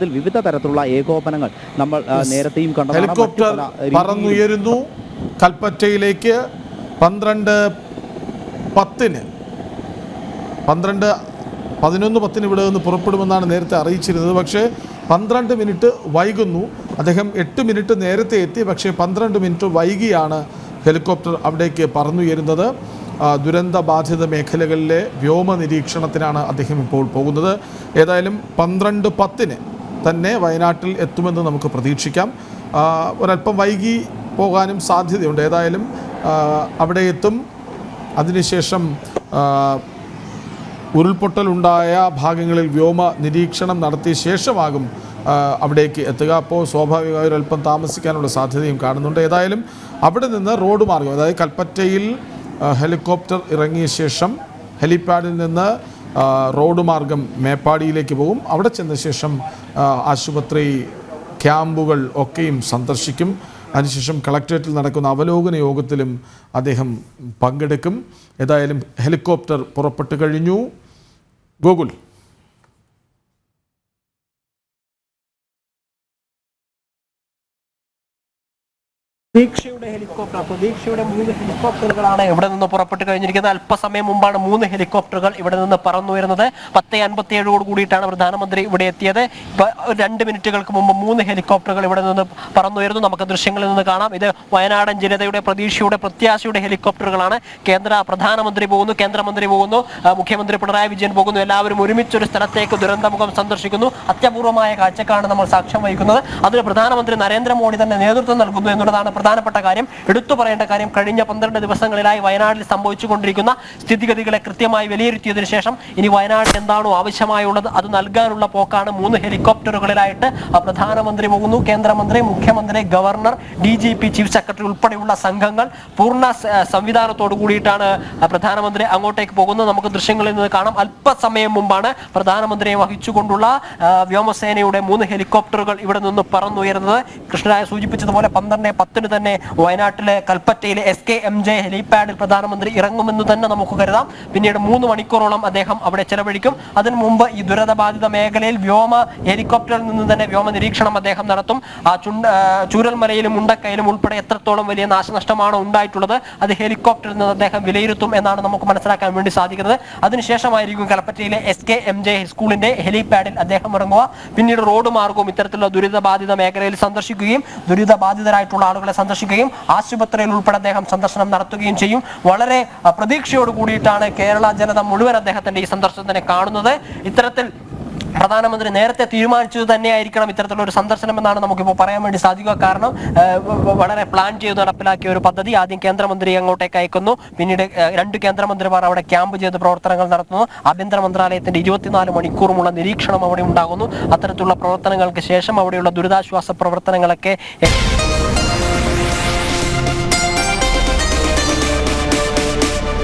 ഇതിൽ വിവിധ തരത്തിലുള്ള ഏകോപനങ്ങൾ നമ്മൾ നേരത്തെയും കണ്ട ഹെലികോപ്റ്റർ പറന്നുയരുന്നു. കൽപ്പറ്റയിലേക്ക് പന്ത്രണ്ട് പത്തിന് പന്ത്രണ്ട് പതിനൊന്ന് പത്തിന് ഇവിടെ നിന്ന് പുറപ്പെടുമെന്നാണ് നേരത്തെ അറിയിച്ചിരുന്നത്. പക്ഷേ പന്ത്രണ്ട് മിനിറ്റ് വൈകുന്നു. അദ്ദേഹം എട്ട് മിനിറ്റ് നേരത്തെ എത്തി. പക്ഷേ പന്ത്രണ്ട് മിനിറ്റ് വൈകിയാണ് ഹെലികോപ്റ്റർ അവിടേക്ക് പറന്നുയരുന്നത്. ദുരന്ത ബാധിത മേഖലകളിലെ വ്യോമ നിരീക്ഷണത്തിനാണ് അദ്ദേഹം ഇപ്പോൾ പോകുന്നത്. ഏതായാലും പന്ത്രണ്ട് പത്തിന് തന്നെ വയനാട്ടിൽ എത്തുമെന്ന് നമുക്ക് പ്രതീക്ഷിക്കാം. ഒരല്പം വൈകി പോകാനും സാധ്യതയുണ്ട്. ഏതായാലും അവിടെ എത്തും. അതിനുശേഷം ഉരുൾപൊട്ടലുണ്ടായ ഭാഗങ്ങളിൽ വ്യോമ നിരീക്ഷണം നടത്തിയ ശേഷമാകും അവിടേക്ക് എത്തുക. അപ്പോൾ സ്വാഭാവികമായി ഒരല്പം താമസിക്കാനുള്ള സാധ്യതയും കാണുന്നുണ്ട്. ഏതായാലും അവിടെ നിന്ന് റോഡ് മാർഗം അതായത് കൽപ്പറ്റയിൽ ഹെലികോപ്റ്റർ ഇറങ്ങിയ ശേഷം ഹെലിപാഡിൽ നിന്ന് റോഡ് മാർഗം മേപ്പാടിയിലേക്ക് പോകും. അവിടെ ചെന്ന ശേഷം ആശുപത്രി ക്യാമ്പുകൾ ഒക്കെയും സന്ദർശിക്കും. അതിനുശേഷം കളക്ട്രേറ്റിൽ നടക്കുന്ന അവലോകന യോഗത്തിലും അദ്ദേഹം പങ്കെടുക്കും. ഏതായാലും ഹെലികോപ്റ്റർ പുറപ്പെട്ടു കഴിഞ്ഞു. ഗോകുൽ. പ്രതീക്ഷയുടെ ഹെലികോപ്റ്റർ. പ്രതീക്ഷയുടെ മൂന്ന് ഹെലികോപ്റ്ററുകളാണ് ഇവിടെ നിന്ന് പുറപ്പെട്ട് കഴിഞ്ഞിരിക്കുന്നത്. അല്പസമയം മുമ്പാണ് മൂന്ന് ഹെലികോപ്റ്ററുകൾ ഇവിടെ നിന്ന് പറന്നുയരുന്നത്. പത്ത് അൻപത്തി ഏഴോട് കൂടിയിട്ടാണ് പ്രധാനമന്ത്രി ഇവിടെ എത്തിയത്. രണ്ട് മിനിറ്റുകൾക്ക് മുമ്പ് മൂന്ന് ഹെലികോപ്റ്ററുകൾ ഇവിടെ നിന്ന് പറന്നുയരുന്നു. നമുക്ക് ദൃശ്യങ്ങളിൽ നിന്ന് കാണാം. ഇത് വയനാടൻ ജനതയുടെ പ്രതീക്ഷയുടെ പ്രത്യാശയുടെ ഹെലികോപ്റ്ററുകളാണ്. കേന്ദ്ര പ്രധാനമന്ത്രി പോകുന്നു. കേന്ദ്രമന്ത്രി പോകുന്നു. മുഖ്യമന്ത്രി പിണറായി വിജയൻ പോകുന്നു. എല്ലാവരും ഒരുമിച്ചൊരു സ്ഥലത്തേക്ക് ദുരന്തമുഖം സന്ദർശിക്കുന്നു. അത്യപൂർവമായ കാഴ്ചക്കാണ് നമ്മൾ സാക്ഷ്യം വഹിക്കുന്നത്. അതിന് പ്രധാനമന്ത്രി നരേന്ദ്രമോദി തന്നെ നേതൃത്വം നൽകുന്നു എന്നുള്ളതാണ് പ്രധാനപ്പെട്ട കാര്യം എടുത്തു പറയേണ്ട കാര്യം കഴിഞ്ഞ പന്ത്രണ്ട് ദിവസങ്ങളിലായി വയനാട്ടിൽ സംഭവിച്ചുകൊണ്ടിരിക്കുന്ന സ്ഥിതിഗതികളെ കൃത്യമായി വിലയിരുത്തിയതിനു ശേഷം ഇനി വയനാട്ടിൽ എന്താണോ ആവശ്യമായുള്ളത് അത് നൽകാനുള്ള പോക്കാണ് മൂന്ന് ഹെലികോപ്റ്ററുകളിലായിട്ട് പ്രധാനമന്ത്രി പോകുന്നു. കേന്ദ്രമന്ത്രി മുഖ്യമന്ത്രി governor D G P chief secretary ഉൾപ്പെടെയുള്ള സംഘങ്ങൾ പൂർണ സംവിധാനത്തോടു കൂടിയിട്ടാണ് പ്രധാനമന്ത്രി അങ്ങോട്ടേക്ക് പോകുന്നത്. നമുക്ക് ദൃശ്യങ്ങളിൽ നിന്ന് കാണാം. അല്പസമയം മുമ്പാണ് പ്രധാനമന്ത്രിയെ വഹിച്ചുകൊണ്ടുള്ള വ്യോമസേനയുടെ മൂന്ന് ഹെലികോപ്റ്ററുകൾ ഇവിടെ നിന്ന് പറന്നുയരുന്നത്. കൃഷ്ണരായ സൂചിപ്പിച്ചതുപോലെ പന്ത്രണ്ട് പത്തിന് തന്നെ വയനാട്ടിലെ കൽപ്പറ്റയിലെ എസ് കെ എം ജെ ഹെലിപാഡിൽ പ്രധാനമന്ത്രി ഇറങ്ങുമെന്ന് തന്നെ നമുക്ക് കരുതാം. പിന്നീട് മൂന്ന് മണിക്കൂറോളം അദ്ദേഹം അവിടെ ചെലവഴിക്കും. അതിനു മുമ്പ് ഈ ദുരിതബാധിത മേഖലയിൽ വ്യോമ ഹെലികോപ്റ്ററിൽ നിന്ന് തന്നെ വ്യോമ നിരീക്ഷണം അദ്ദേഹം നടത്തും. ആ ചുണ്ട ചൂരൽമലയിലും മുണ്ടക്കയിലും ഉൾപ്പെടെ എത്രത്തോളം വലിയ നാശനഷ്ടമാണ് ഉണ്ടായിട്ടുള്ളത് അത് ഹെലികോപ്റ്ററിൽ നിന്ന് അദ്ദേഹം വിലയിരുത്തും എന്നാണ് നമുക്ക് മനസ്സിലാക്കാൻ വേണ്ടി സാധിക്കുന്നത്. അതിനുശേഷമായിരിക്കും കൽപ്പറ്റയിലെ എസ് കെ എം ജെ സ്കൂളിന്റെ ഹെലിപാഡിൽ അദ്ദേഹം ഇറങ്ങുക. പിന്നീട് റോഡ് മാർഗവും ഇത്തരത്തിലുള്ള ദുരിതബാധിത മേഖലയിൽ സന്ദർശിക്കുകയും ദുരിതബാധിതരായിട്ടുള്ള ആളുകളെ സന്ദർശിക്കുകയും ആശുപത്രിയിൽ ഉൾപ്പെടെ അദ്ദേഹം സന്ദർശനം നടത്തുകയും ചെയ്യും. വളരെ പ്രതീക്ഷയോട് കൂടിയിട്ടാണ് കേരള ജനത മുഴുവൻ അദ്ദേഹത്തിന്റെ ഈ സന്ദർശനത്തിനെ കാണുന്നത്. ഇത്തരത്തിൽ പ്രധാനമന്ത്രി നേരത്തെ തീരുമാനിച്ചത് തന്നെയായിരിക്കണം ഇത്തരത്തിലുള്ള ഒരു സന്ദർശനം എന്നാണ് നമുക്കിപ്പോൾ പറയാൻ വേണ്ടി സാധിക്കുക. കാരണം വളരെ പ്ലാൻ ചെയ്ത് നടപ്പിലാക്കിയ ഒരു പദ്ധതി ആദ്യം കേന്ദ്രമന്ത്രി അങ്ങോട്ടേക്ക് അയക്കുന്നു. പിന്നീട് രണ്ട് കേന്ദ്രമന്ത്രിമാർ അവിടെ ക്യാമ്പ് ചെയ്ത് പ്രവർത്തനങ്ങൾ നടത്തുന്നു. ആഭ്യന്തര മന്ത്രാലയത്തിന്റെ ഇരുപത്തിനാല് മണിക്കൂറുമുള്ള നിരീക്ഷണം അവിടെ ഉണ്ടാകുന്നു. അത്തരത്തിലുള്ള പ്രവർത്തനങ്ങൾക്ക് ശേഷം അവിടെയുള്ള ദുരിതാശ്വാസ പ്രവർത്തനങ്ങളൊക്കെ